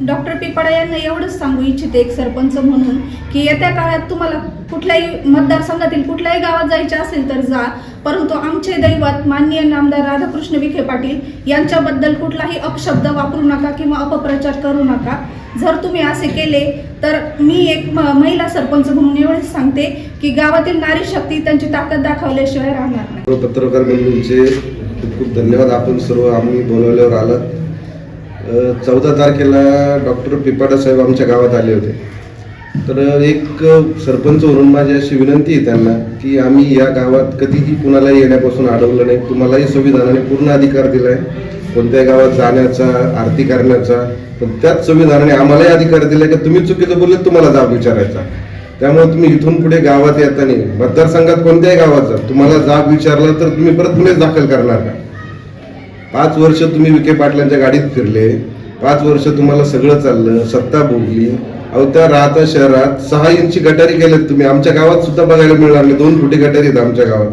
Doctor Pipada यांना एवढंच सांगू इच्छिते एक सरपंच म्हणून की येत्या काळात तुम्हाला कुठल्याही मतदारसंघातील कुठल्याही गावात जायचे असेल तर जा. परंतु आमचे दैवत माननीय नामदार राधाकृष्ण विखे पाटील यांच्याबद्दल कुठलाही अपशब्द वापरू नका किंवा अपप्रचार करू नका. जर तुम्ही असे केले तर मी एक महिला सरपंच म्हणून एवढेच सांगते की गावातील नारी शक्ती त्यांची ताकद दाखवल्याशिवाय राहणार नाही. पत्रकार बंधूंचे खूप खूप धन्यवाद. आपण सर्व आम्ही बोलवल्यावर आलात. चौदा तारखेला डॉक्टर पिपाडा साहेब आमच्या गावात आले होते. तर एक सरपंच म्हणून माझी अशी विनंती आहे त्यांना की आम्ही या गावात कधीही कुणालाही येण्यापासून अडवलं नाही. तुम्हालाही संविधानाने पूर्ण अधिकार दिला आहे कोणत्याही गावात जाण्याचा आरती करण्याचा पण त्याच संविधानाने आम्हालाही अधिकार दिला की तुम्ही चुकीचं बोलले तुम्हाला जाब विचारायचा. त्यामुळे तुम्ही इथून पुढे गावात येताना मतदारसंघात कोणत्याही गावात जा. तुम्हाला जाब विचारला तर तुम्ही परत गुन्हे दाखल करणार का? पाच वर्ष तुम्ही विखे पाटलांच्या गाडीत फिरले पाच वर्ष तुम्हाला सगळं चाललं सत्ता भोगली. अहो त्या राहता शहरात सहा इंची गटारी केल्यात तुम्ही. आमच्या गावात सुद्धा बघायला मिळणार नाही. दोन फुटी गटारी आहेत आमच्या गावात.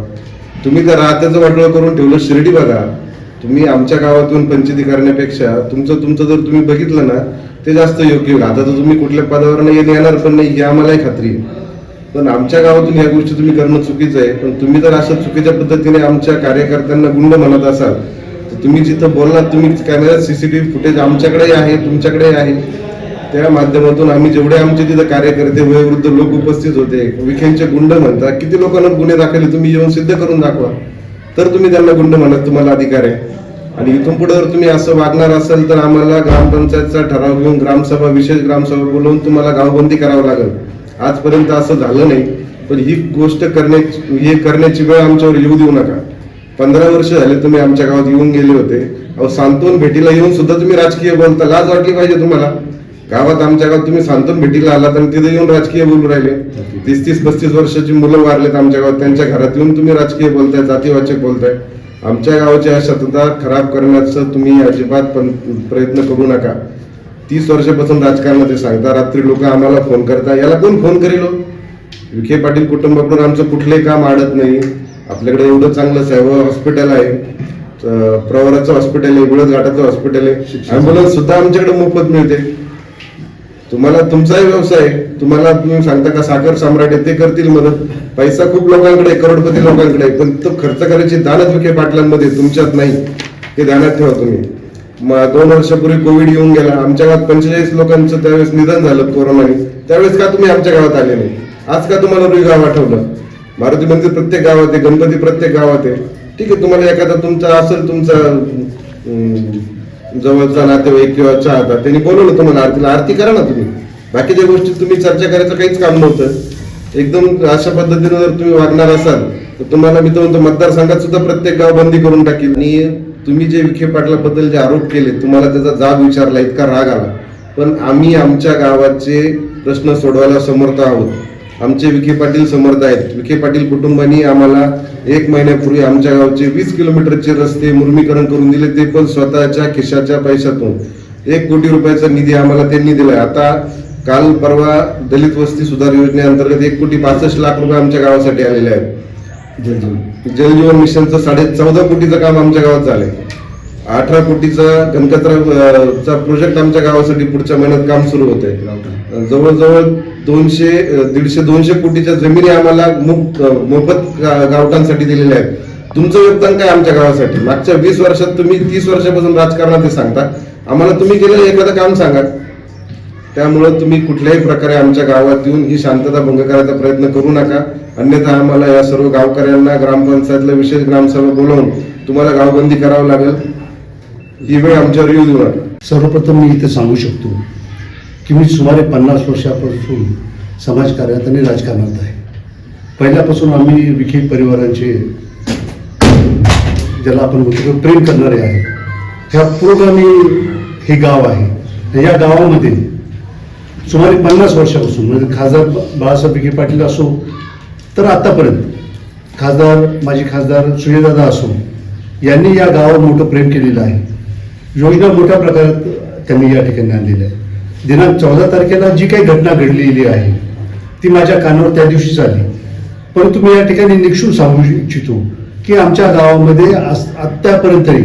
तुम्ही त्या राहत्याचं वाटोळं करून ठेवलं शिर्डी बघा. तुम्ही आमच्या गावातून पंचायती करण्यापेक्षा तुमचं तुमचं जर तुम्ही बघितलं ना ते जास्त योग्य होईल. आता तर तुम्ही कुठल्या पदावर नाही येणार पण नाही ही आम्हालाही खात्री आहे. पण आमच्या गावातून या गोष्टी तुम्ही करणं चुकीचं आहे. पण तुम्ही जर असं चुकीच्या पद्धतीने आमच्या कार्यकर्त्यांना गुंड म्हणत असाल तुम्ही जिथं बोललात तुम्ही कॅमेरा सीसीटीव्ही फुटेज आमच्याकडे आहे तुमच्याकडे आहे. त्या माध्यमातून आम्ही जेवढे आमचे तिथं कार्यकर्ते वयोवृद्ध लोक उपस्थित होते विखेंचे गुंड म्हणतात किती लोकांना गुन्हे दाखवले तुम्ही येऊन सिद्ध करून दाखवा. तर तुम्ही त्यांना गुंड म्हणत तुम्हाला अधिकार आहे. आणि इथून पुढे जर तुम्ही असं वागणार असाल तर आम्हाला ग्रामपंचायतचा ठराव घेऊन ग्रामसभा विशेष ग्रामसभा बोलवून तुम्हाला गावबंदी करावं लागेल. आजपर्यंत असं झालं नाही पण ही गोष्ट करण्याची हे करण्याची वेळ आमच्यावर येऊ देऊ नका. पंधरा वर्ष झाले तुम्ही आमच्या गावात येऊन गेले होते. अहो सांत्वन भेटीला येऊन सुद्धा तुम्ही राजकीय बोलता. लाज वाटली पाहिजे तुम्हाला. गावात आमच्या गावात तुम्ही सांत्वन भेटीला आलात आणि तिथे येऊन राजकीय बोलू राहिले. तीस तीस पस्तीस वर्षाची मुलं वारलेत आमच्या गावात. त्यांच्या घरात येऊन तुम्ही राजकीय बोलताय जातीवाचक बोलताय. आमच्या गावाची शांतता खराब करण्याचं तुम्ही अजिबात पण प्रयत्न करू नका. तीस वर्षापासून राजकारणाचे सांगता. रात्री लोक आम्हाला फोन करता. याला कोण फोन करेल हो? विखे पाटील कुटुंबाकडून आमचं कुठलंही काम आडत नाही. आपल्याकडे एवढं चांगलं सेवा हॉस्पिटल आहे प्रवराचं हॉस्पिटल आहे गुळद घाटाचं हॉस्पिटल आहे अँब्युलन्स सुद्धा आमच्याकडे मोफत मिळते. तुम्हाला तुमचाही व्यवसाय. तुम्हाला तुम्ही सांगता का साखर सम्राट ते करतील मदत. पैसा खूप लोकांकडे करोडपती लोकांकडे पण तो खर्च करायची दानच विखे पाटलांमध्ये तुमच्यात नाही. ते ध्यानात ठेवा तुम्ही. दोन वर्षापूर्वी कोविड येऊन गेला. आमच्या गावात पंचेचाळीस लोकांचं त्यावेळेस निधन झालं कोरोनाने. त्यावेळेस का तुम्ही आमच्या गावात आले नाही? आज का तुम्हाला रुई गाव आठवलं? मारुती मंदिर प्रत्येक गावात आहे गणपती प्रत्येक गावात आहे. ठीक आहे तुम्हाला एखादा तुमचा असेल तुमचा जवळचा नातेवाईक किंवा चाहता त्यांनी बोलवलं तुम्हाला आरतीला. आरती करा ना तुम्ही. बाकीच्या गोष्टी तुम्ही चर्चा करायचं काहीच काम नव्हतं. एकदम अशा पद्धतीनं जर तुम्ही वागणार असाल तर तुम्हाला मी तर म्हणतो मतदारसंघात सुद्धा प्रत्येक गाव बंदी करून टाकील. आणि तुम्ही जे विखे पाटलाबद्दल जे आरोप केले तुम्हाला त्याचा जाब विचारला इतका राग आला. पण आम्ही आमच्या गावाचे प्रश्न सोडवायला समर्थ आहोत. आमचे विखे पाटील समर्थ आहेत. विखे पाटील कुटुंबानी आम्हाला एक महिन्यापूर्वी आमच्या गावचे वीस किलोमीटरचे रस्ते मुर्मीकरण करून दिले ते पण स्वतःच्या खिशाच्या पैशातून. एक कोटी रुपयाचा निधी आम्हाला त्यांनी दिलाय. आता काल परवा दलित वस्ती सुधार योजनेअंतर्गत एक कोटी पासष्ट लाख रुपये आमच्या गावासाठी आलेले आहेत. जलजीवन. मिशनचं साडे चौदा कोटीचं काम आमच्या गावात झालंय. अठरा कोटीचा गणकतराव अं, चा प्रोजेक्ट आमच्या गावासाठी पुढच्या महिन्यात काम सुरू होत आहे जवळजवळ दोनशे दीडशे दोनशे कोटीच्या जमिनी आम्हाला मुफ- मोफत गावठांसाठी दिलेल्या आहेत. तुमचं योगदान काय आमच्या गावासाठी? मागच्या वीस वर्षात तुम्ही तीस वर्षापासून राजकारणात सांगता. आम्हाला तुम्ही केलेलं एखादं काम सांगा. त्यामुळं तुम्ही कुठल्याही प्रकारे आमच्या गावात येऊन ही शांतता भंग करायचा प्रयत्न करू नका. अन्यथा आम्हाला या सर्व गावकऱ्यांना ग्रामपंचायतला विशेष ग्रामसभा बोलावून तुम्हाला गावबंदी करावं लागेल. ही वेळ आमच्यावर येऊ देऊ नका. सर्वप्रथम मी इथे सांगू शकतो. की मी सुमारे पन्नास वर्षापासून समाजकार्यात आणि राजकारणात आहे. पहिल्यापासून आम्ही विखे परिवारांचे ज्याला आपण म्हणतो प्रेम करणारे आहे. ह्या पुरोगामी हे गाव आहे. या गावामध्ये सुमारे पन्नास वर्षापासून म्हणजे खासदार बाळासाहेब विखे पाटील असो तर आत्तापर्यंत खासदार माजी खासदार सुजयदादा असो यांनी या गावावर मोठं प्रेम केलेलं आहे. योजना मोठ्या प्रकारात त्यांनी या ठिकाणी आणलेल्या आहे दिनांक चौदा तारखेला जी काही घटना घडलेली आहे ती माझ्या कानावर त्या दिवशीच आली. परंतु मी या ठिकाणी निक्षून सांगू इच्छितो की आमच्या गावामध्ये आत्तापर्यंतही आत्तापर्यंत तरी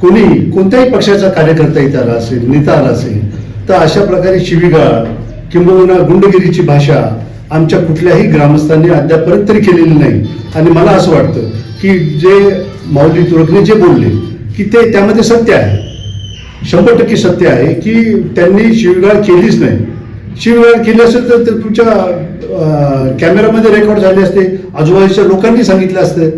कोणी कोणत्याही पक्षाचा कार्यकर्ता इथे आला असेल नेता आला असेल तर अशा प्रकारे शिवीगाळ किंबहुना गुंडगिरीची भाषा आमच्या कुठल्याही ग्रामस्थांनी अद्यापर्यंत तरी केलेली नाही. आणि मला असं वाटतं की जे माऊली तुरकने जे बोलले की ते त्यामध्ये सत्य आहे. शंभर टक्के सत्य आहे की त्यांनी शिवीगाळ केलीच नाही. शिवीगाळ केली असेल तर ते तुमच्या कॅमेरामध्ये रेकॉर्ड झाले असते आजूबाजूच्या लोकांनी सांगितलं असतं.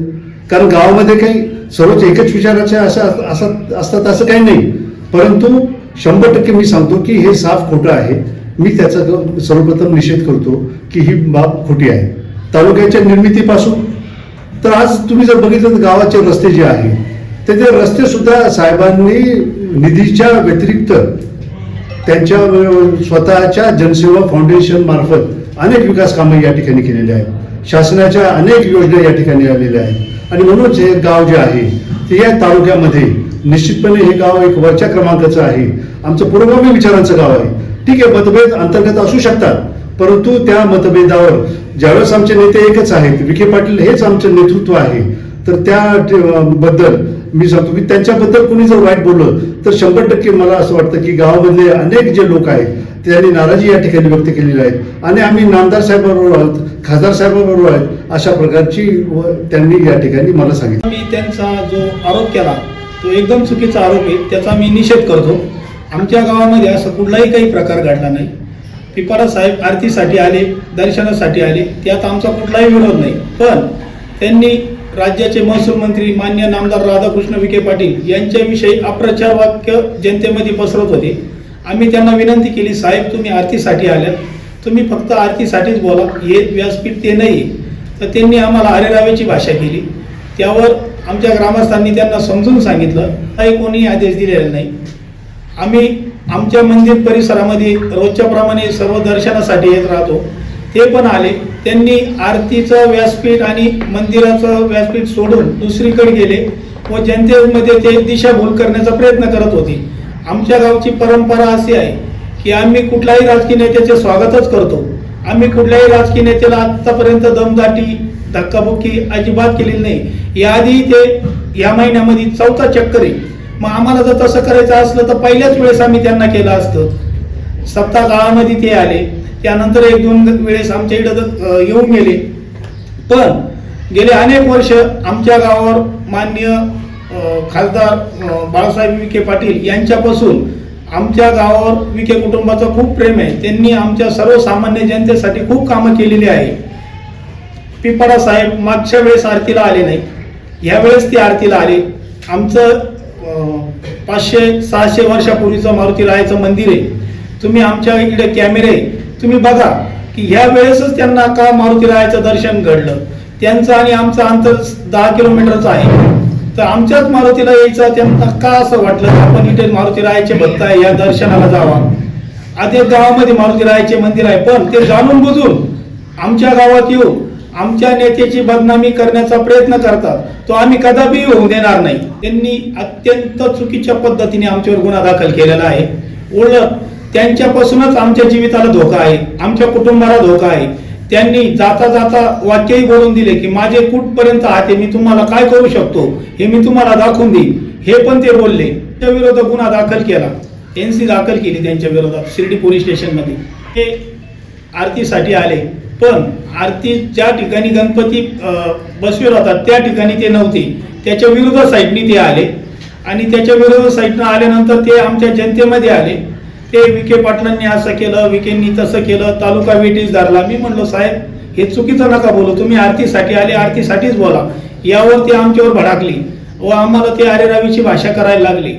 कारण गावामध्ये काही सर्वच एकच विचाराचे असं असं असतात असं काही नाही. परंतु शंभर टक्के मी सांगतो की हे साफ खोटं आहे. मी त्याचा सर्वप्रथम निषेध करतो की ही बाब खोटी आहे. तालुक्याच्या निर्मितीपासून. तर आज तुम्ही जर बघितलं तर गावाचे रस्ते जे आहे ते ते रस्तेसुद्धा साहेबांनी निधीच्या व्यतिरिक्त त्यांच्या स्वतःच्या जनसेवा फाउंडेशन मार्फत अनेक विकास कामं या ठिकाणी केलेली आहेत. शासनाच्या अनेक योजना या ठिकाणी आलेल्या आहेत. आणि म्हणूनच हे गाव जे आहे ते या तालुक्यामध्ये निश्चितपणे हे गाव एक वरच्या क्रमांकाचं आहे. आमचं पुरोगामी विचारांचं गाव आहे. ठीक आहे मतभेद अंतर्गत असू शकतात परंतु त्या मतभेदावर ज्यावेळेस आमचे नेते एकच आहेत विखे पाटील हेच आमचं नेतृत्व आहे तर त्या बद्दल मी सांगतो की त्यांच्याबद्दल कोणी जर वाईट बोललं तर शंभर टक्के मला असं वाटतं की गावामधले अनेक जे लोक आहेत त्यांनी नाराजी या ठिकाणी व्यक्त केलेली आहे आणि आम्ही नामदार साहेबांबरोबर आहोत खासदार साहेबांबरोबर आहेत अशा प्रकारची व त्यांनी या ठिकाणी मला सांगितलं. मी त्यांचा जो आरोप केला तो एकदम चुकीचा आरोप आहे त्याचा मी निषेध करतो. आमच्या गावामध्ये असं कुठलाही काही प्रकार घडला नाही. पिपारा साहेब आरतीसाठी आले दर्शनासाठी आले त्यात आमचा कुठलाही विरोध नाही. पण त्यांनी राज्याचे महसूल मंत्री मान्य नामदार राधाकृष्ण विखे पाटील यांच्याविषयी अप्रचार वाक्य जनतेमध्ये पसरत होते. आम्ही त्यांना विनंती केली साहेब तुम्ही आरतीसाठी आल्यात तुम्ही फक्त आरतीसाठीच बोला. हे व्यासपीठ ते नाही तर त्यांनी आम्हाला अरेरावेची भाषा केली. त्यावर आमच्या ग्रामस्थांनी त्यांना समजून सांगितलं काही कोणी आदेश दिलेला नाही. आम्ही आमच्या मंदिर परिसरामध्ये रोजच्याप्रमाणे सर्व दर्शनासाठी येत राहतो. ते पण आले. त्यांनी आरतीचं व्यासपीठ आणि मंदिराचं व्यासपीठ सोडून दुसरीकडे गेले व जनतेमध्ये ते दिशाभूल करण्याचा प्रयत्न करत होते. आमच्या गावची परंपरा अशी आहे की आम्ही कुठल्याही राजकीय नेत्याचे स्वागतच करतो. आम्ही कुठल्याही राजकीय नेत्याला आतापर्यंत दमदाटी धक्काबुक्की अजिबात केलेली नाही. याआधी ते या महिन्यामध्ये चौथा चक्कर. आहे मग आम्हाला जर तसं करायचं असलं तर पहिल्याच वेळेस आम्ही त्यांना केलं असतं. सप्ताह काळामध्ये ते आले. त्यानंतर एक दोन वेळेस आमच्या इकडं येऊन गेले. पण गेले अनेक वर्ष आमच्या गावावर मान्य खासदार बाळासाहेब विखे पाटील यांच्यापासून आमच्या गावावर विखे कुटुंबाचं खूप प्रेम आहे. त्यांनी आमच्या सर्वसामान्य जनतेसाठी खूप कामं केलेली आहे. पिपाडा साहेब मागच्या वेळेस आरतीला आले नाही ह्या वेळेस ते आरतीला आले. आमचं पाचशे सहाशे वर्षापूर्वीचं मारुती रायाचं मंदिर आहे. तुम्ही आमच्या इकडे कॅमेरे तुम्ही बघा की ह्या वेळेसच त्यांना का मारुती रायाचं दर्शन घडलं? त्यांचं आणि आमचं अंतर दहा किलोमीटरचं आहे. तर आमच्याच मारुतीला यायचं त्यांना का असं वाटलं? आपण इथे मारुती रायाचे भक्त आहे या दर्शनाला जावा. आधी गावामध्ये मारुती रायाचे मंदिर आहे पण ते जाणून बुजून आमच्या गावात येऊ. आमच्या नेत्याची बदनामी करण्याचा प्रयत्न करतात. तो आम्ही कदापि होऊ देणार नाही. त्यांनी अत्यंत चुकीच्या पद्धतीने आमच्यावर गुन्हा दाखल केलेला आहे. ओळख त्यांच्यापासूनच आमच्या जीविताला धोका आहे आमच्या कुटुंबाला धोका आहे. त्यांनी जाता जाता वाक्यही बोलून दिले की माझे कुठपर्यंत आहात मी तुम्हाला काय करू शकतो? हे मी तुम्हाला दाखवून देईन. हे पण ते बोलले. त्या विरोधात गुन्हा दाखल केला. एनसी दाखल केली त्यांच्या विरोधात शिर्डी पोलीस स्टेशनमध्ये. ते आरतीसाठी आले. पण आरती ज्या ठिकाणी गणपती बसवीर होतात त्या ठिकाणी ते नव्हते. त्याच्या विरुद्ध साईडनी ते आले. आणि त्याच्या विरुद्ध साईडनं आल्यानंतर ते आमच्या जनतेमध्ये आले. ते विखे पाटलांनी असं केलं विखेंनी तसं केलं तालुका वेटीस धरला. मी म्हणलो साहेब हे चुकीचं नका बोलू. तुम्ही आरतीसाठी आले आरतीसाठीच बोला. यावर ते आमच्यावर भडाकली व आम्हाला ते अरेरावीची भाषा करायला लागली.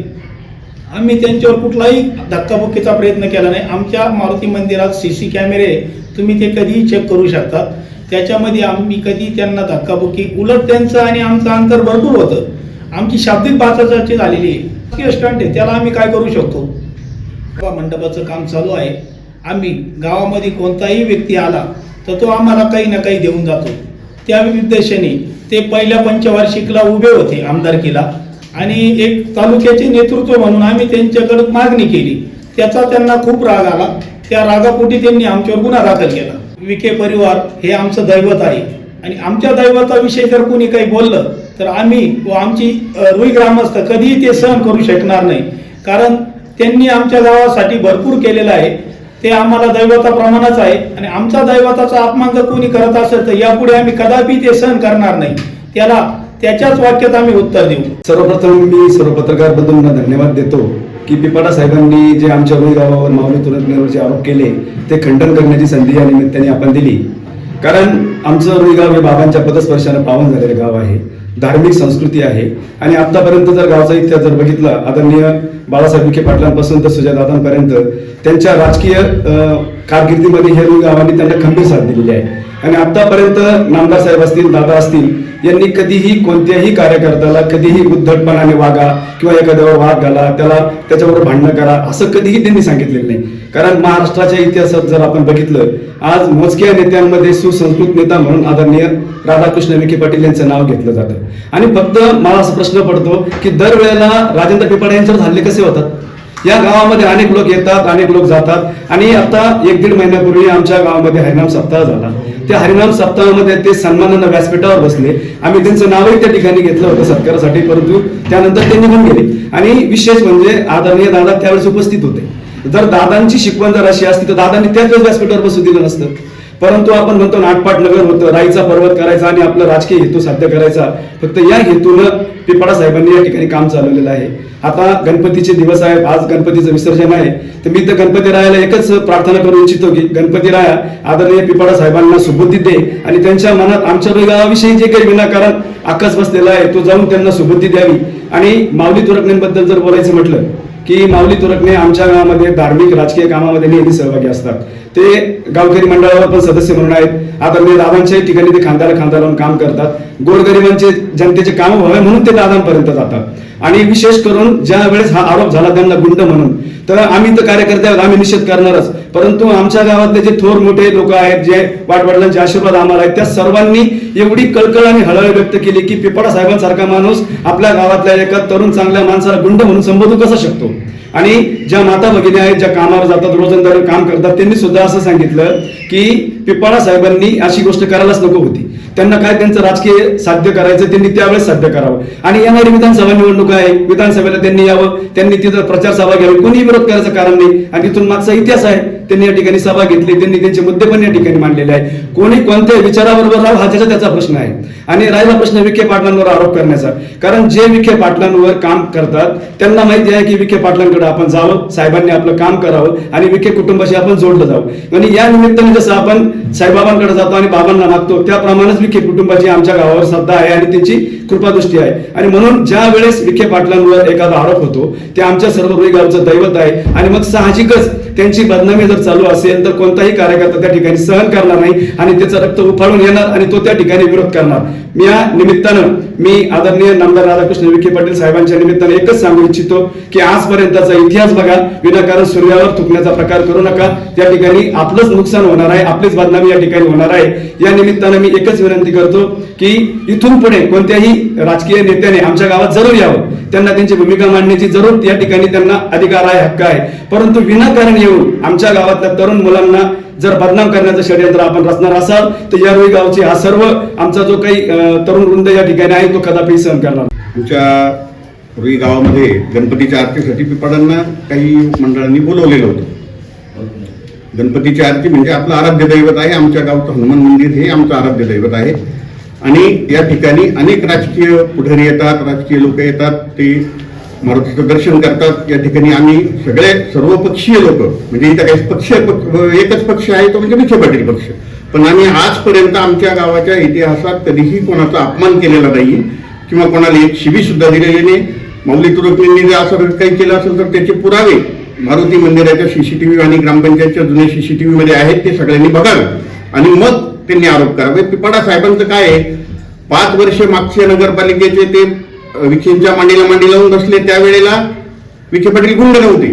आम्ही त्यांच्यावर कुठलाही धक्काबुक्कीचा प्रयत्न केला नाही. आमच्या मारुती मंदिरात सी सी कॅमेरे आहे. तुम्ही ते कधीही चेक करू शकता. त्याच्यामध्ये आम्ही कधी त्यांना धक्काबुक्की उलट त्यांचं आणि आमचं अंतर भरपूर होतं. आमची शाब्दिक भाषाची झालेली आहे. स्टंट आहे. त्याला आम्ही काय करू शकतो? मंडपाचं काम चालू आहे. आम्ही गावामध्ये कोणताही व्यक्ती आला तर तो आम्हाला काही ना काही देऊन जातो. त्या उद्देशाने ते पहिल्या पंचवार्षिकला उभे होते आमदारकीला. आणि एक तालुक्याचे नेतृत्व म्हणून आम्ही त्यांच्याकडे मागणी केली. त्याचा त्यांना खूप राग आला. त्या रागापोटी त्यांनी आमच्यावर गुन्हा दाखल केला. विखे परिवार हे आमचं दैवत आहे. आणि आमच्या दैवताविषयी जर कोणी काही बोललं तर आम्ही व आमची रुई ग्रामस्थ कधीही ते सहन करू शकणार नाही. कारण त्यांनी आमच्या गावासाठी भरपूर केलेलं आहे. ते आम्हाला दैवताप्रमाणेच आहे. आणि आमचा दैवताचा अपमान जर कोणी करत असेल तर यापुढे आम्ही कदापि ते सहन करणार नाही. त्याला त्याच्याच वाक्यात आम्ही उत्तर देऊ. सर्वप्रथम मी सर्व पत्रकार बंधूंना धन्यवाद देतो की पिपाडा साहेबांनी जे आमच्या रोई गावावर माऊली तुरंतनेवर जे आरोप केले ते खंडन करण्याची संधी या निमित्ताने आपण दिली. कारण आमचं रुई गाव हे बाबांच्या पदस्पर्शानं पावन झालेलं गाव आहे. धार्मिक संस्कृती आहे. आणि आतापर्यंत जर गावचा इतिहास जर बघितला आदरणीय बाळासाहेब विखे पाटलांपासून तर सुजयदादांपर्यंत त्यांच्या राजकीय कारकिर्दीमध्ये हे गावांनी त्यांना खंबीर साथ दिलेली आहे. आणि आतापर्यंत नामदार साहेब असतील दादा असतील यांनी कधीही कोणत्याही कार्यकर्त्याला कधीही उद्धटपणाने वागा किंवा एखाद्यावर वाद घाला त्याला त्याच्याबरोबर भांडणं करा असं कधीही त्यांनी सांगितलेलं नाही. कारण महाराष्ट्राच्या इतिहासात जर आपण बघितलं आज मोजक्या नेत्यांमध्ये सुसंस्कृत नेता म्हणून आदरणीय राधाकृष्ण विखे पाटील यांचं नाव घेतलं जातं. आणि फक्त मला असा प्रश्न पडतो की दरवेळेला राजेंद्र पिपाडे यांच्यावर हल्ले कसे होतात? या गावामध्ये अनेक लोक येतात अनेक लोक जातात. आणि आता एक दीड महिन्यापूर्वी आमच्या गावामध्ये हरिनाम सप्ताह झाला. त्या हरिनाम सप्ताहामध्ये ते सन्मानानं व्यासपीठावर बसले. आम्ही त्यांचं नावही त्या ठिकाणी घेतलं होतं सत्कारासाठी परंतु त्यानंतर ते निघून गेले. आणि विशेष म्हणजे आदरणीय दादा त्यावेळेस उपस्थित होते. जर दादांची शिकवण जर अशी असती तर दादांनी त्याच वेळेस व्यासपीठावर बसू दिलं नसतं. परंतु आपण म्हणतो नाटपाट नगर होतं राईचा पर्वत करायचा आणि आपला राजकीय हेतू साध्य करायचा. फक्त या हेतूनं पिपाडा साहेबांनी या ठिकाणी काम चालवलेलं आहे. आता गणपतीचे दिवस आहेत आज गणपतीचं विसर्जन आहे. तर मी तर गणपती रायाला एकच प्रार्थना करू इच्छितो की गणपती राया आदरणीय पिपाडा साहेबांना सुबुद्धी दे आणि त्यांच्या मनात आमच्या गावाविषयी जे काही विनाकारण आकस बसलेला आहे तो जाऊन त्यांना सुबुद्धी द्यावी. आणि माऊली तुरकणेंबद्दल जर बोलायचं म्हटलं की माऊली तुरकणे आमच्या गावामध्ये धार्मिक राजकीय कामामध्ये नेहमी सहभागी असतात. ते गावकरी मंडळावर पण सदस्य म्हणून आहेत. आदरणीय दादांच्याही ठिकाणी ते खांद्याला खांदा लावून काम करतात. गोरगरिबांचे जनतेचे काम व्हावे म्हणून ते दादांपर्यंत जातात. आणि विशेष करून ज्या वेळेस हा आरोप झाला त्यांना गुंड म्हणून तर आम्ही तर कार्यकर्ते आहोत आम्ही निषेध करणारच. परंतु आमच्या गावातले जे थोर मोठे लोक आहेत जे वाटवडिलांचे आशीर्वाद आम्हाला आहेत त्या सर्वांनी एवढी कळकळ आणि हळहळ व्यक्त केली की पिपाडा साहेबांसारखा माणूस आपल्या गावातल्या एका तरुण चांगल्या माणसाला गुंड म्हणून संबोधू कसा शकतो? आणि ज्या माता भगिनी आहेत ज्या कामावर जातात रोजंदारी काम करतात त्यांनी सुद्धा असं सांगितलं की पिपाळा साहेबांनी अशी गोष्ट करायलाच नको होती. त्यांना काय त्यांचं राजकीय साध्य करायचं त्यांनी त्यावेळेस साध्य करावं. आणि येणारी विधानसभा निवडणूक आहे विधानसभेला त्यांनी यावं त्यांनी तिथं प्रचार सभा घ्यावी कोणी विरोध करायचं कारण नाही. आणि तिथून मागचा इतिहास आहे त्यांनी या ठिकाणी सभा घेतली त्यांनी त्यांचे मुद्दे पण या ठिकाणी मांडलेले आहे कोणी कोणत्या विचाराबरोबर राहू हा त्याचा त्याचा प्रश्न आहे. आणि राहिला प्रश्न विखे पाटलांवर आरोप करण्याचा. कारण जे विखे पाटलांवर काम करतात त्यांना माहिती आहे की विखे पाटलांकडे आपण जावं साहेबांनी आपलं काम करावं आणि विखे कुटुंबाशी आपण जोडलं जावं. आणि या निमित्ताने जसं आपण साईबाबांकडे जातो आणि बाबांना मागतो त्याप्रमाणेच विखे कुटुंबाची आमच्या गावावर श्रद्धा आहे आणि त्यांची कृपादृष्टी आहे. आणि म्हणून ज्या वेळेस विखे पाटलांवर एखादा आरोप होतो ते आमच्या सर्व रुई गावचं दैवत आहे. आणि मग साहजिकच त्यांची बदनामी जर चालू असेल तर कोणताही कार्यकर्ता त्या ठिकाणी सहन करणार नाही आणि त्याचं रक्त उफाळून येणार आणि तो त्या ठिकाणी विरोध करणार. या निमित्तानं मी आदरणीय नामदार राधाकृष्ण विखे पाटील साहेबांच्या निमित्तानं एकच सांगू इच्छितो की आजपर्यंतचा इतिहास बघा. विनाकारण सूर्यावर थुकण्याचा प्रकार करू नका. त्या ठिकाणी आपलंच नुकसान होणार आहे आपलीच बदनामी या ठिकाणी होणार आहे. या निमित्तानं मी एकच विनंती करतो की इथून पुढे कोणत्याही राजकीय नेत्याने आमच्या गावात जरूर यावं. त्यांना त्यांची भूमिका मांडण्याची जरूर या ठिकाणी त्यांना अधिकार आहे हक्क आहे. परंतु विनाकारण येऊन आमच्या गावातल्या तरुण मुलांना जर बदनाम करण्याचं षडयंत्र आपण रचणार असाल तर या रुई गावचे हा सर्व आमचा जो काही तरुण वृंद या ठिकाणी आहे तो कदापि सहन करणार तुमच्या आमच्या रुई गावामध्ये गणपतीच्या आरतीसाठी पिपाडांना काही मंडळांनी बोलवलेलं होतं. गणपतीची आरती म्हणजे आपलं आराध्य दैवत आहे आमच्या गावचं हनुमान मंदिर हे आमचं आराध्य दैवत आहे. आणि या ठिकाणी अनेक राजकीय पुढारी येतात राजकीय लोक येतात ते मारुतीचं दर्शन करतात. या ठिकाणी आम्ही सगळे सर्व पक्षीय लोक म्हणजे इथं काही पक्ष एकच पक्ष आहे तो म्हणजे विखे पाटील पक्ष. पण आम्ही आजपर्यंत आमच्या गावाच्या इतिहासात कधीही कोणाचा अपमान केलेला नाही किंवा कोणाला एक शिबी सुद्धा दिलेली नाही. मौली तुरकलींनी जर असं काही केलं असेल तर त्याचे पुरावे मारुती मंदिराच्या सीसीटीव्ही आणि ग्रामपंचायतच्या जुन्या सीसीटीव्ही मध्ये आहेत ते सगळ्यांनी बघावे. आणि मग त्यांनी आरोप करावे. पिपाडा साहेबांचं काय आहे? पाच वर्ष मागच्या नगरपालिकेचे ते विखेंच्या मांडीला मांडी लावून बसले त्यावेळेला विखे पाटील गुंड नव्हते.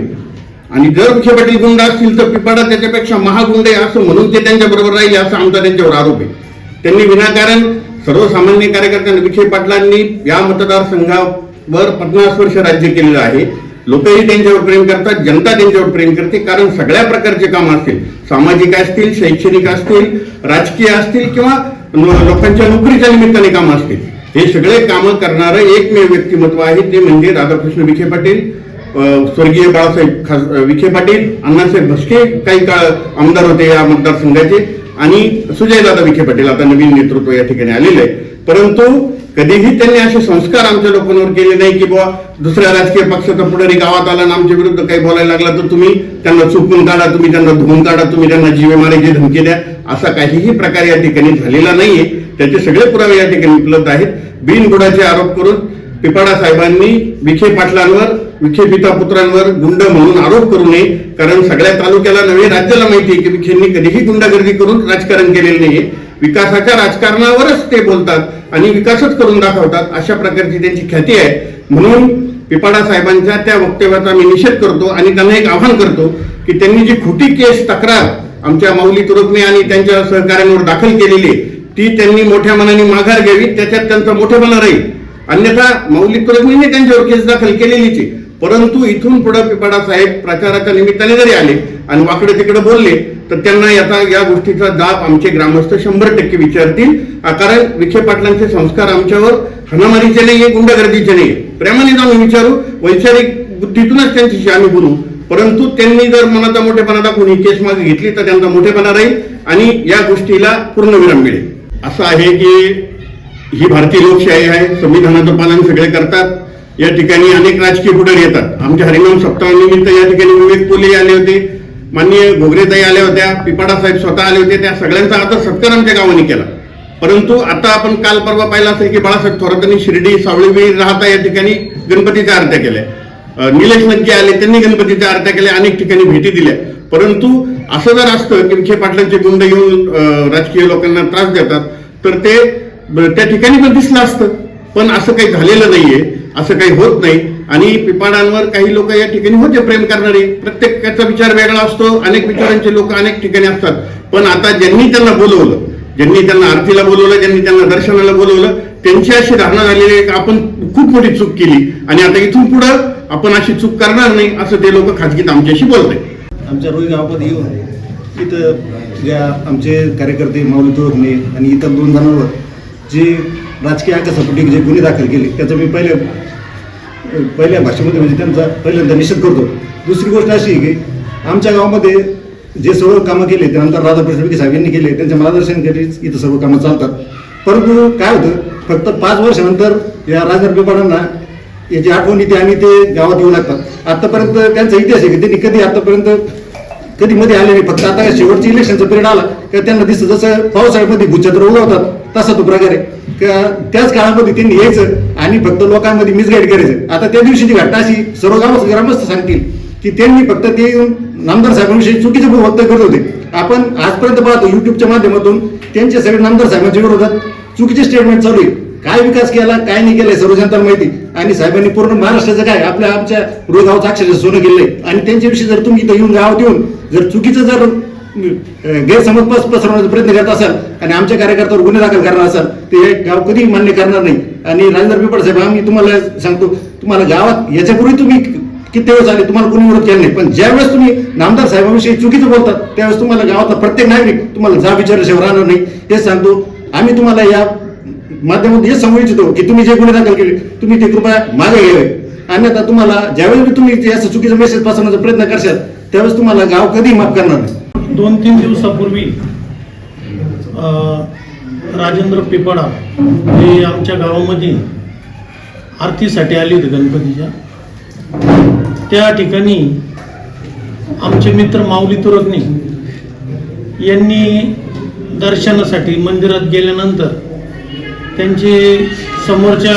आणि जर विखे पाटील गुंड असतील तर पिपाडा त्याच्यापेक्षा महागुंड आहे असं म्हणून ते त्यांच्या बरोबर राहिले असा आमचा त्यांच्यावर आरोप आहे. त्यांनी विनाकारण सर्वसामान्य कार्यकर्त्यांना विखे पाटलांनी या मतदारसंघावर पन्नास वर्ष राज्य केलेलं आहे. लोकही त्यांच्यावर प्रेम करतात जनता त्यांच्यावर प्रेम करते कारण सगळ्या प्रकारचे काम असतील. सामाजिक असतील शैक्षणिक असतील राजकीय असतील किंवा लोकांच्या नोकरीच्या निमित्ताने कामं असतील. हे सगळे कामं करणारं एकमेव व्यक्तिमत्व आहे ते म्हणजे राधाकृष्ण विखे पाटील स्वर्गीय बाळासाहेब खास विखे पाटील अण्णासाहेब भस्के काही काळ आमदार होते या मतदारसंघाचे आणि सुजयदादा विखे पाटील आता नवीन नेतृत्व या ठिकाणी आलेलं आहे परंतु कधीही त्यांनी असे संस्कार आमच्या लोकांवर केले नाही की बुवा दुसऱ्या राजकीय पक्षाचा पुढारी गावात आला आणि आमच्या विरुद्ध काही बोलायला लागला तर तुम्ही त्यांना चुकून काढा तुम्ही त्यांना धुवून काढा तुम्ही त्यांना जीवे मारायची धमकी द्या. असा काहीही प्रकार या ठिकाणी झालेला नाहीये. त्याचे सगळे पुरावे या ठिकाणी उपलब्ध आहेत. बिनबुडाचे आरोप करून पिपाडा साहेबांनी विखे पाटलांवर विखे पिता पुत्रांवर गुंड म्हणून आरोप करू नये. कारण सगळ्या तालुक्याला नव्हे राज्याला माहिती आहे की विखेंनी कधीही गुंडागर्दी करून राजकारण केलेलं नाहीये. विकासाच्या राजकारणावरच ते बोलतात आणि विकासच करून दाखवतात. अशा प्रकारची त्यांची ख्याती आहे. म्हणून पिपाडा साहेबांच्या त्या वक्तव्याचा मी निषेध करतो आणि त्यांना एक आव्हान करतो की त्यांनी जी खोटी केस तक्रार आमच्या माऊली तुरुकने आणि त्यांच्या सहकाऱ्यांवर दाखल केलेली आहे, ती त्यांनी मोठ्या मनाने माघार घ्यावी. त्याच्यात त्यांचा मोठेपणा राहील. अन्यथा मौलिक तुरगणीने त्यांच्यावर केस दाखल केलेलीची आहे. परंतु इथून पुढे पिपाडा साहेब प्रचाराच्या निमित्ताने जरी आले आणि वाकडे तिकडे बोलले तर त्यांना याचा या गोष्टीचा जाब आमचे ग्रामस्थ शंभर टक्के विचारतील. कारण विखे पाटलांचे संस्कार आमच्यावर हाणामारीचे नाहीये गुंडागर्दीचे नाहीये. प्रेमाने जाऊन विचारू वैचारिक बुद्धीतूनच त्यांच्याशी आम्ही बोलू. परंतु त्यांनी जर मनाचा मोठेपणा दाखवून ही केस मागे घेतली तर त्यांचा मोठेपणा राहील आणि या गोष्टीला पूर्ण विराम मिळेल. असं आहे की ही भारतीय लोकशाही आहे संविधानाचं पालन सगळे करतात. या ठिकाणी अनेक राजकीय पुढार येतात. आमच्या हरिनाम सप्ताहानिमित्त या ठिकाणी विवेक पोले आले होते. माननीय घोगरेताई आल्या होत्या. पिपाडा साहेब स्वतः आले होते. त्या सगळ्यांचा आता सत्कार आमच्या गावाने केला. परंतु आता आपण काल परवा पाहिला असेल की बाळासाहेब थोरातांनी शिर्डी सावळीवीर राहता या ठिकाणी गणपतीच्या आरत्या केल्या. निलेश नक्की आले त्यांनी गणपतीच्या आरत्या केल्या अनेक ठिकाणी भेटी दिल्या. परंतु असं जर असतं की विखे पाटलांचे गुंड येऊन राजकीय लोकांना त्रास देतात तर ते त्या ठिकाणी पण दिसलं असतं. पण असं काही झालेलं नाहीये. असं काही होत नाही. आणि पिपाडांवर काही लोक या ठिकाणी होते प्रेम करणारे. प्रत्येकाचा विचार वेगळा असतो. अनेक विचारांचे लोक अनेक ठिकाणी असतात. पण आता ज्यांनी त्यांना बोलवलं ज्यांनी त्यांना आरतीला बोलवलं ज्यांनी त्यांना दर्शनाला बोलवलं त्यांची अशी धारणा झालेली आहे की आपण खूप मोठी चूक केली. आणि आता इथून पुढं आपण अशी चूक करणार नाही असं ते लोक खाजगीत आमच्याशी बोलत आहेत आमच्या रोई गावामध्ये येऊन इथं आमचे कार्यकर्ते माऊली तुळकणे आणि इतर दोन जणांवर जे राजकीय आकाशापोटी जे गुन्हे दाखल केले त्याचा मी पहिल्या पहिल्या भाषेमध्ये म्हणजे त्यांचा पहिल्यांदा निषेध करतो. दुसरी गोष्ट अशी आहे की आमच्या गावामध्ये जे सर्व कामं केले त्यानंतर राधाकृष्ण विखे साहेबांनी केले त्यांच्या मार्गदर्शन केले इथं सर्व कामं चालतात. परंतु काय होतं फक्त पाच वर्षानंतर या राजनाथ याची आठवण येते आणि ते गावात येऊ लागतात. आतापर्यंत त्यांचा इतिहास आहे की त्यांनी कधी आतापर्यंत कधी मध्ये आले नाही फक्त आता शेवटची इलेक्शनचा पिरियड आला का त्यांना दिसतं जसं पावसाळ्यामध्ये भूछत्र उगवतात तसा तो प्रकार आहे. त्याच काळामध्ये त्यांनी यायचं आणि फक्त लोकांमध्ये मिसगाईड करायचं. आता त्या दिवशीची घटना अशी सर्व गाव ग्रामस्थ सांगतील की त्यांनी फक्त ते येऊन नामदार साहेबांविषयी चुकीचे वक्तव्य करत होते. आपण आजपर्यंत पाहतो युट्यूबच्या माध्यमातून त्यांचे सगळे नामदार साहेबांच्या विरोधात चुकीचे स्टेटमेंट चालू आहे काय विकास केला काय नाही केलाय सर्व जनताला माहिती. आणि साहेबांनी पूर्ण महाराष्ट्राचं काय आपल्या आमच्या रोगावचं अक्षरशः सोनं केलंय आणि त्यांच्याविषयी जर तुम्ही इथं येऊन गावात येऊन जर चुकीचं जर गैरसमज पसरवण्याचा प्रयत्न करत असाल आणि आमच्या कार्यकर्त्यावर गुन्हे दाखल करणार असाल ते हे गाव कधी मान्य करणार नाही. आणि राजेंद्र पिपड साहेब आम्ही तुम्हाला सांगतो तुम्हाला गावात याच्यापूर्वी तुम्ही किती वेळेस आले तुम्हाला कोणी विरोध केला नाही. पण ज्यावेळेस तुम्ही नामदार साहेबांविषयी चुकीचं बोलतात त्यावेळेस तुम्हाला गावातला प्रत्येक नागरिक तुम्हाला जा विचारल्याशिवाय राहणार नाही. हे सांगतो आम्ही तुम्हाला या माध्यमातून हे सांगू इच्छितो की तुम्ही जे गुन्हे दाखल केले तुम्ही ते कृपया मागे घ्यावे. अन्यथा तुम्हाला ज्यावेळेस तुम्ही ते असं मेसेज पाठवण्याचा प्रयत्न करशाल त्यावेळेस तुम्हाला गाव कधी माफ करणार नाही. दोन तीन दिवसापूर्वी राजेंद्र पिपळा हे आमच्या गावामध्ये आरतीसाठी आले होते गणपतीच्या. त्या ठिकाणी आमचे मित्र माऊली तुरकणे यांनी दर्शनासाठी मंदिरात गेल्यानंतर त्यांचे समोरच्या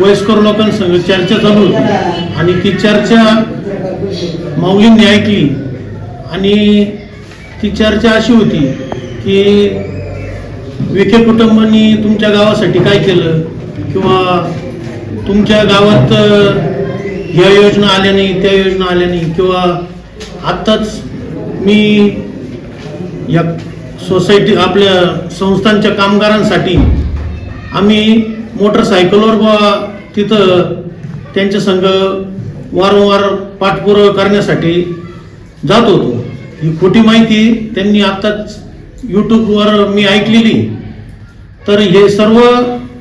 वयस्कर लोकांसंग चर्चा चालू होती. आणि ती चर्चा माऊलींनी ऐकली. आणि ती चर्चा अशी होती की विखे कुटुंबांनी तुमच्या गावासाठी काय केलं? किंवा तुमच्या गावात ह्या योजना आल्या नाही त्या योजना आल्या नाही किंवा आत्ताच मी या सोसायटी आपल्या संस्थांच्या कामगारांसाठी आम्ही मोटरसायकलवर बुवा तिथं त्यांच्या संघ वारंवार पाठपुरावा करण्यासाठी जात होतो. ही खोटी माहिती त्यांनी आत्ताच यूट्यूबवर मी ऐकलेली. तर हे सर्व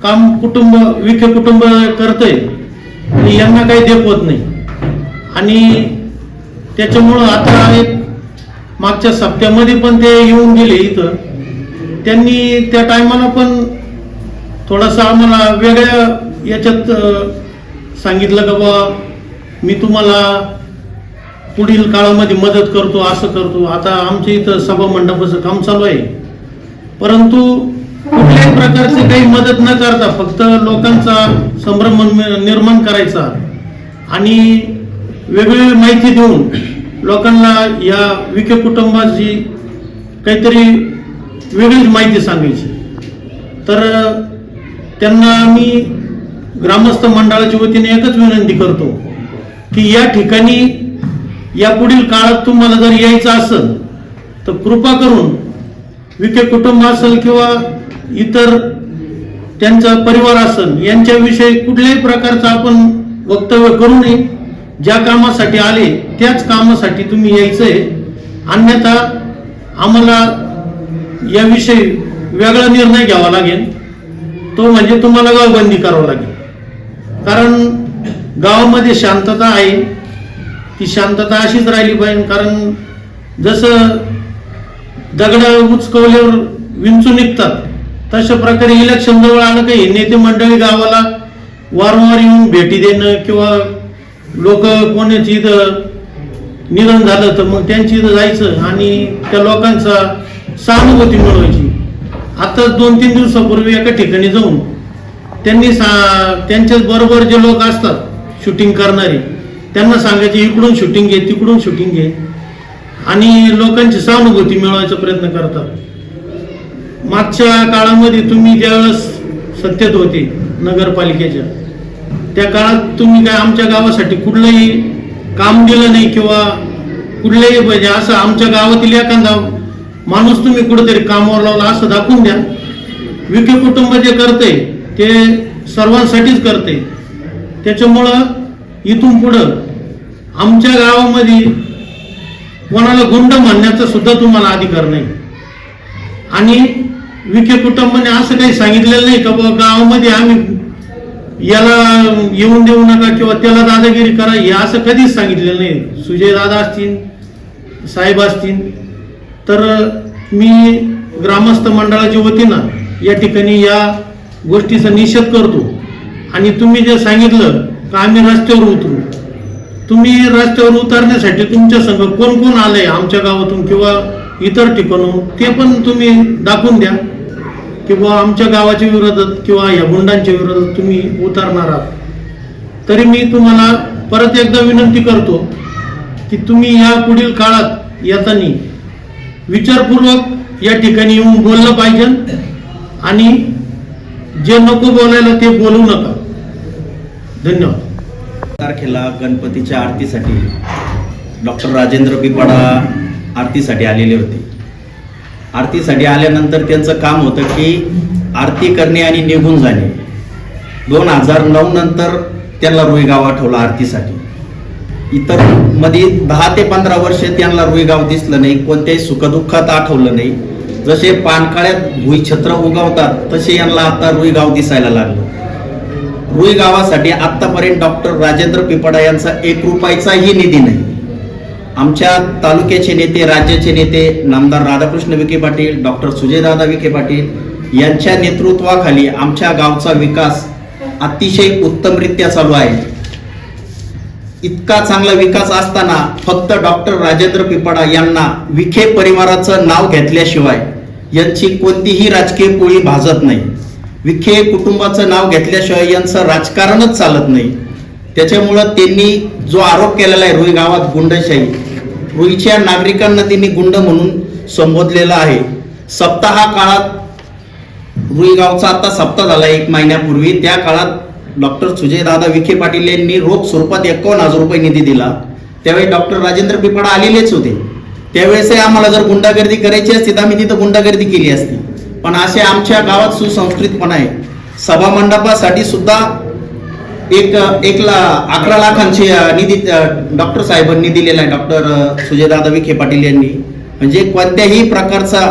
काम कुटुंब विखे कुटुंब करतंय. आणि यांना काही देखवत नाही. आणि त्याच्यामुळं आता आहेत मागच्या सप्त्यामध्ये पण ते येऊन गेले इथं. त्यांनी त्या टायमाला पण थोडासा आम्हाला वेगळ्या याच्यात सांगितलं का बा मी तुम्हाला पुढील काळामध्ये मदत करतो असं करतो. आता आमच्या इथं सभा मंडपाचं काम चालू आहे. परंतु कुठल्याही प्रकारची काही मदत न करता फक्त लोकांचा संभ्रम निर्माण करायचा आणि वेगवेगळी माहिती देऊन लोकांना या विखे कुटुंबाची काहीतरी वेगळीच माहिती सांगायची. तर त्यांना मी ग्रामस्थ मंडळाच्या वतीने एकच विनंती करतो की या ठिकाणी या पुढील काळात तुम्हाला जर यायचं असेल तर कृपा करून विखे कुटुंब असेल किंवा इतर त्यांचा परिवार असेल यांच्याविषयी कुठल्याही प्रकारचं आपण वक्तव्य करू नये. ज्या कामासाठी आले त्याच कामासाठी तुम्ही यायचं आहे अन्यथा आम्हाला याविषयी वेगळा निर्णय घ्यावा लागेल. तो म्हणजे तुम्हाला गावबंदी करावं लागेल. कारण गावामध्ये शांतता आहे. ती शांतता अशीच राहिली पाहिजे कारण जसं दगड उचकवल्यावर विंचू निघतात तशा प्रकारे इलेक्शन जवळ आलं काही नेते मंडळी गावाला वारंवार येऊन भेटी देणं किंवा लोक कोणाची इथं निधन झालं तर मग त्यांची इथं जायचं आणि त्या लोकांचा सहानुभूती मिळवायची. आताच दोन तीन दिवसापूर्वी एका ठिकाणी जाऊन त्यांनी सा त्यांच्याच बरोबर जे लोक असतात शूटिंग करणारे त्यांना सांगायचे इकडून शूटिंग घे तिकडून शूटिंग घे. आणि लोकांची सहानुभूती मिळवायचा प्रयत्न करतात. मागच्या काळामध्ये तुम्ही ज्यावेळेस सत्तेत होते नगरपालिकेच्या त्या काळात तुम्ही काय आमच्या गावासाठी कुठलंही काम दिलं नाही किंवा कुठलंही म्हणजे असं आमच्या गावातील एखादा माणूस तुम्ही कुठेतरी कामावर लावला असं दाखवून द्या. विखे कुटुंब जे करते ते सर्वांसाठीच करते त्याच्यामुळं इथून पुढं आमच्या गावामध्ये कोणाला गुंड म्हणण्याचा सुद्धा तुम्हाला अधिकार नाही. आणि विखे कुटुंबाने असं काही सांगितलेलं नाही का बाबा गावामध्ये आम्ही याला येऊन देऊ नका किंवा त्याला दादागिरी करा हे असं कधीच सांगितलेलं नाही. सुजय दादा असतील साहेब असतील तर मी ग्रामस्थ मंडळाच्या वतीनं या ठिकाणी या गोष्टीचा निषेध करतो. आणि तुम्ही जे सांगितलं का आम्ही रस्त्यावर उतरू? तुम्ही रस्त्यावर उतरण्यासाठी तुमच्या संघ कोण कोण आलंय आमच्या गावातून किंवा इतर ठिकाणून ते पण तुम्ही दाखवून द्या. किंवा आमच्या गावाच्या विरोधात किंवा या गुंडांच्या विरोधात तुम्ही उतरणार आहात. तरी मी तुम्हाला परत एकदा विनंती करतो की तुम्ही या पुढील काळात येताना विचारपूर्वक या ठिकाणी येऊन बोललं पाहिजे आणि जे नको बोलायला ते बोलू नका. धन्यवाद. तारखेला गणपतीच्या आरतीसाठी डॉक्टर राजेंद्र बिपाडा आरतीसाठी आलेले होते. आरतीसाठी आल्यानंतर त्यांचं काम होतं की आरती करणे आणि निघून जाणे. दोन हजार नऊ नंतर त्यांना रुईगाव आठवलं आरतीसाठी. इतरमध्ये दहा ते पंधरा वर्षे त्यांना रुईगाव दिसलं नाही कोणत्याही सुखदुःखात आठवलं नाही. जसे पानकाळ्यात भुईछत्र उगवतात तसे यांना आता रुईगाव दिसायला लागलं. भुई गावासाठी आतापर्यंत डॉक्टर राजेंद्र पिपडा यांचा एक रुपयाचाही निधी नाही. आमच्या तालुक्याचे नेते राज्याचे नेते नामदार राधाकृष्ण विखे पाटील डॉक्टर सुजयदादा विखे पाटील यांच्या नेतृत्वाखाली आमच्या गावचा विकास अतिशय उत्तमरित्या चालू आहे. इतका चांगला विकास असताना फक्त डॉक्टर राजेंद्र पिपडा यांना विखे परिवाराचं नाव घेतल्याशिवाय यांची कोणतीही राजकीय पोळी भाजत नाही. विखे कुटुंबाचं नाव घेतल्याशिवाय यांचं राजकारणच चालत नाही. त्याच्यामुळं त्यांनी जो आरोप केलेला आहे रुई गावात गुंडशाही रुईच्या नागरिकांना त्यांनी गुंड म्हणून संबोधलेला आहे. सप्ताहा काळात रुई गावचा आता सप्ताह झाला एक महिन्यापूर्वी. त्या काळात डॉक्टर सुजयदादा विखे पाटील यांनी रोख स्वरूपात एकावन्न हजार रुपये निधी दिला. त्यावेळी डॉक्टर राजेंद्र पिपडा आलेलेच होते. त्यावेळेसही आम्हाला जर गुंडागर्दी करायची असती तर आम्ही तिथं गुंडागर्दी केली असती. पण असे आमच्या गावात सुसंस्कृतपणा आहे. सभा मंडपासाठी सुद्धा एक एक ला अकरा लाखांची निधी डॉक्टर साहेबांनी दिलेला आहे. डॉक्टर सुजयदादा विखे पाटील यांनी. म्हणजे कोणत्याही प्रकारचा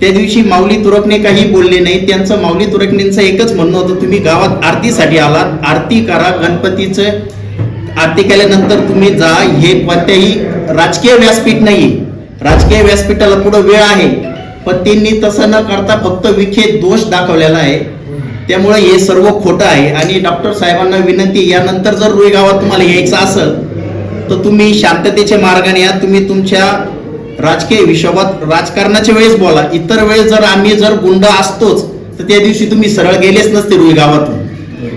त्या दिवशी माऊली तुरकने काही बोलले नाही. त्यांचं माऊली तुरकणेंचं एकच म्हणणं होतं तुम्ही गावात आरतीसाठी आलात. आरती करा. गणपतीचं आरती केल्यानंतर तुम्ही जा. हे कोणत्याही राजकीय व्यासपीठ नाही राजकीय व्यासपीठाला पुढं वेळ आहे. पण त्यांनी तसं न करता फक्त विखे दोष दाखवलेला आहे. त्यामुळे हे सर्व खोटं आहे. आणि डॉक्टर साहेबांना विनंती यानंतर जर रुई गावात तुम्हाला यायचं असेल तर तुम्ही शांततेच्या मार्गाने या. तुम्ही तुमच्या राजकीय हिशोबात राजकारणाच्या वेळेस बोला. इतर वेळेस जर आम्ही जर गुंड असतोच तर त्या दिवशी तुम्ही सरळ गेलेच नसते रुई गावातून.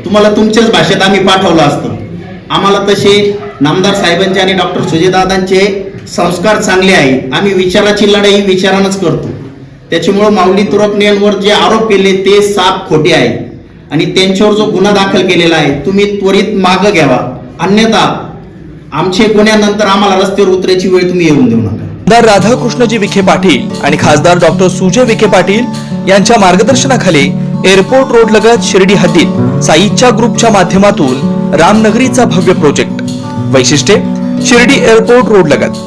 तुम्हाला तुमच्याच भाषेत आम्ही पाठवलं असतं. आम्हाला तसे नामदार साहेबांचे आणि डॉक्टर सुजयदादांचे संस्कार चांगले आहे. आम्ही विचाराची लढाई विचारानंच करतो. त्याच्यामुळं माऊली तुरपणेंवर जे आरोप केले ते साप खोटे आहे आणि त्यांच्यावर जो गुन्हा दाखल केलेला आहे तुम्ही त्वरित मागं घ्यावा. अन्यथा आमचे गुन्ह्यानंतर आम्हाला रस्त्यावर उतरायची वेळ तुम्ही येऊन देऊ नका. आमदार राधाकृष्णजी विखे पाटील आणि खासदार डॉक्टर सुजय विखे पाटील यांच्या मार्गदर्शनाखाली एअरपोर्ट रोड लगत शिर्डी हद्दीत साईच्या ग्रुपच्या माध्यमातून रामनगरीचा भव्य प्रोजेक्ट. वैशिष्ट्ये शिर्डी एअरपोर्ट रोड लगत.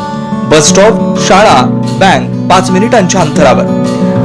बस स्टॉप शाळा बँक पाच मिनिटांच्या अंतरावर.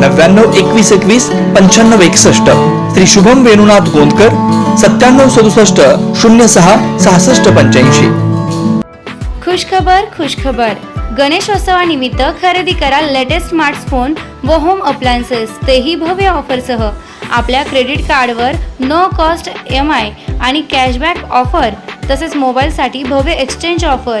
नव्याण्णव एकवीस एकवीस पंच्याण्णव एकसष्ट. श्री शुभम वेणुनाथ गोंदकर सत्त्याण्णव सदुसष्ट शून्य सहा सहासष्ट पंच्याऐंशी. खुशखबर खुशखबर. गणेशोत्सवानिमित्त खरेदी करा लेटेस्ट स्मार्टफोन व होम अप्लायन्सेस तेही भव्य ऑफरसह. आपल्या क्रेडिट कार्डवर नो कॉस्ट एम आय आणि कॅशबॅक ऑफर तसेच मोबाईलसाठी भव्य एक्सचेंज ऑफर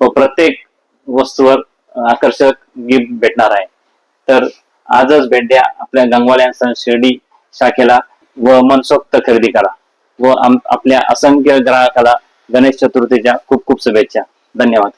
प्रत्येक वस्तूवर आकर्षक गिफ्ट भेटणार आहे. तर आजच भेट द्या आपल्या गंगवाल्या शिर्डी शाखेला व मनसोक्त खरेदी करा. व आपल्या असंख्य ग्राहकाला गणेश चतुर्थीच्या खूप खूप शुभेच्छा. धन्यवाद.